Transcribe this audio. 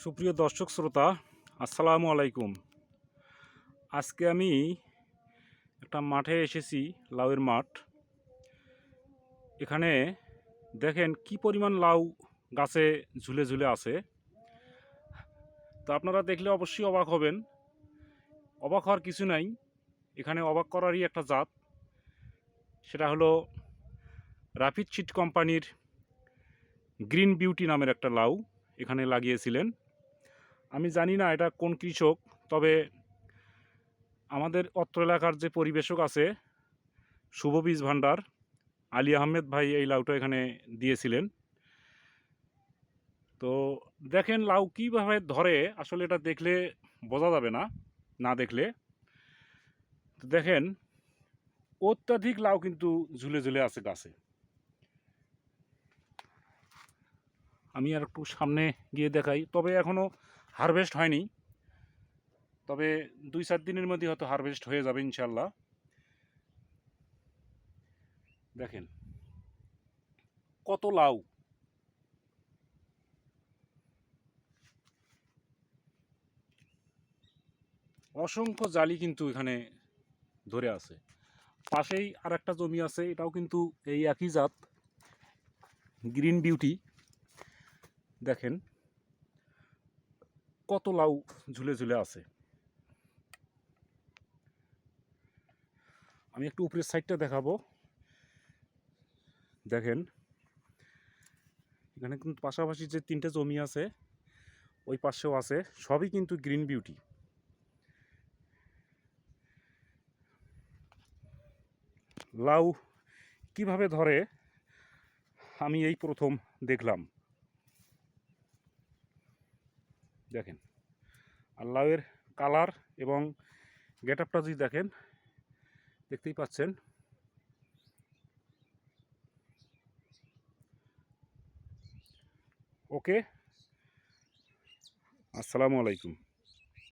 সুপ্রিয় দর্শক শ্রোতা, আসসালামু আলাইকুম। আজকে আমি একটা মাঠে এসেছি, লাউয়ের মাঠ। এখানে দেখেন কি পরিমাণ লাউ গাছে ঝুলে ঝুলে আছে। তো আপনারা দেখলে অবশ্যই অবাক হবেন। অবাক হওয়ার কিছু নাই। এখানে অবাক করারই একটা জাত। সেটা হলো রাফিড শিট কোম্পানির গ্রিন বিউটি নামের একটা লাউ এখানে লাগিয়েছিলেন। আমি জানি না এটা কোন কৃষক, তবে আমাদের অত্র এলাকার যে পরিবেশক আছে, শুভ বীজ ভাণ্ডার, আলী আহমেদ ভাই এই লাউটা এখানে দিয়েছিলেন। তো দেখেন লাউ কীভাবে ধরে, আসলে এটা দেখলে বোঝা যাবে না না দেখলে। তো দেখেন, অত্যাধিক লাউ কিন্তু ঝুলে ঝুলে আছে গাছে। আমি আর একটু সামনে গিয়ে দেখাই, তবে এখনও হারভেস্ট হয়নি। তবে দুই চার দিনের মধ্যে হয়তো হারভেস্ট হয়ে যাবে ইনশাল্লাহ দেখেন, কত লাউ। অসংখ্য জালি কিন্তু এখানে ধরে আছে। পাশেই আর একটা জমি আছে, এটাও কিন্তু এই একই জাত। Green beauty. দেখেন কত লাউ ঝুলে ঝুলে আছে? আমি একটু উপরের সাইডটা দেখাবো। দেখেন, এখানে কিন্তু পাশাপাশি যে তিনটে জমি আছে, ওই পাশেও আছে, সবই কিন্তু গ্রিন বিউটি। লাউ কীভাবে ধরে, আমি এই প্রথম দেখলাম। দেখেন আল্লাহের কালার এবং গেট আপটা যদি দেখেন দেখতেই পাচ্ছেন। ওকে আসসালামু আলাইকুম।